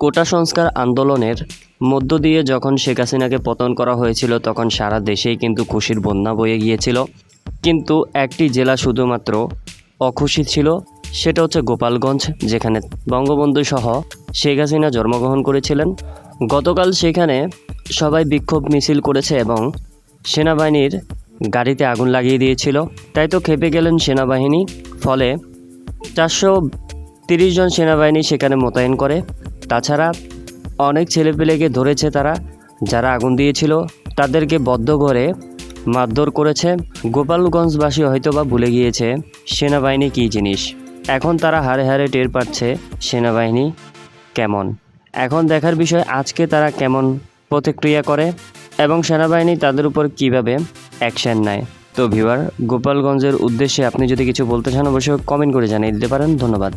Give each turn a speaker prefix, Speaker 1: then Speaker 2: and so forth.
Speaker 1: কোটা সংস্কার আন্দোলনের মধ্য দিয়ে যখন শেখ হাসিনাকে পতন করা হয়েছিল, তখন সারা দেশেই কিন্তু খুশির বন্যা বয়ে গিয়েছিল। কিন্তু একটি জেলা শুধুমাত্র অখুশি ছিল, সেটা হচ্ছে গোপালগঞ্জ, যেখানে বঙ্গবন্ধু সহ শেখ হাসিনা জন্মগ্রহণ করেছিলেন। গতকাল সেখানে সবাই বিক্ষোভ মিছিল করেছে এবং সেনাবাহিনীর গাড়িতে আগুন লাগিয়ে দিয়েছিল। তাই তো খেপে গেলেন সেনাবাহিনী, ফলে চারশো তিরিশ জন সেনাবাহিনী সেখানে মোতায়েন করে। তাছাড়া অনেক ছেলেপেলেকে ধরেছে তারা, যারা আগুন দিয়েছিল, তাদেরকে বদ্ধ করে মারধর করেছে। গোপালগঞ্জবাসী হয়তোবা ভুলে গিয়েছে, সেনাবাহিনী কী জিনিস? এখন তারা হারে হারে টের পাচ্ছে সেনাবাহিনী কেমন। এখন দেখার বিষয়, আজকে তারা কেমন প্রতিক্রিয়া করে এবং সেনাবাহিনী তাদের উপর কীভাবে অ্যাকশন নেয়। তো ভিউয়ার, গোপালগঞ্জের উদ্দেশ্যে আপনি যদি কিছু বলতে চান, অবশ্যই কমেন্ট করে জানিয়ে দিতে পারেন। ধন্যবাদ।